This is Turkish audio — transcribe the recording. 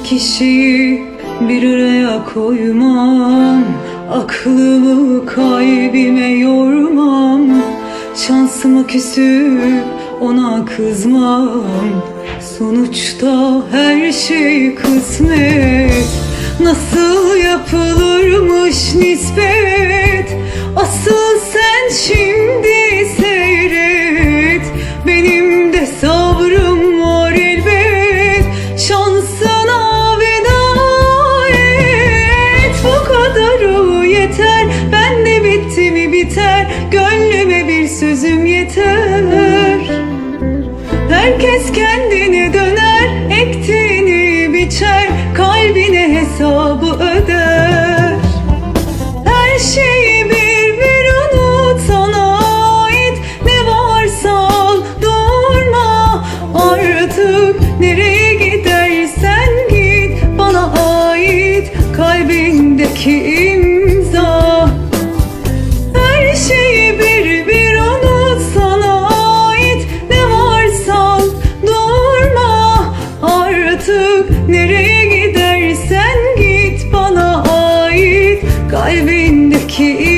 iki şeyi bir araya koymam. Aklımı kalbime yormam. Şansıma küsüp ona kızmam. Sonuçta her şey kısmet. Nasıl yapılırmış nispet Herkes kendine döner, ektiğini biçer, kalbine hesabı öder. Her şeyi bir bir unut sana ait, ne varsa al durma artık. Nereye gidersen git, bana ait kalbindeki ki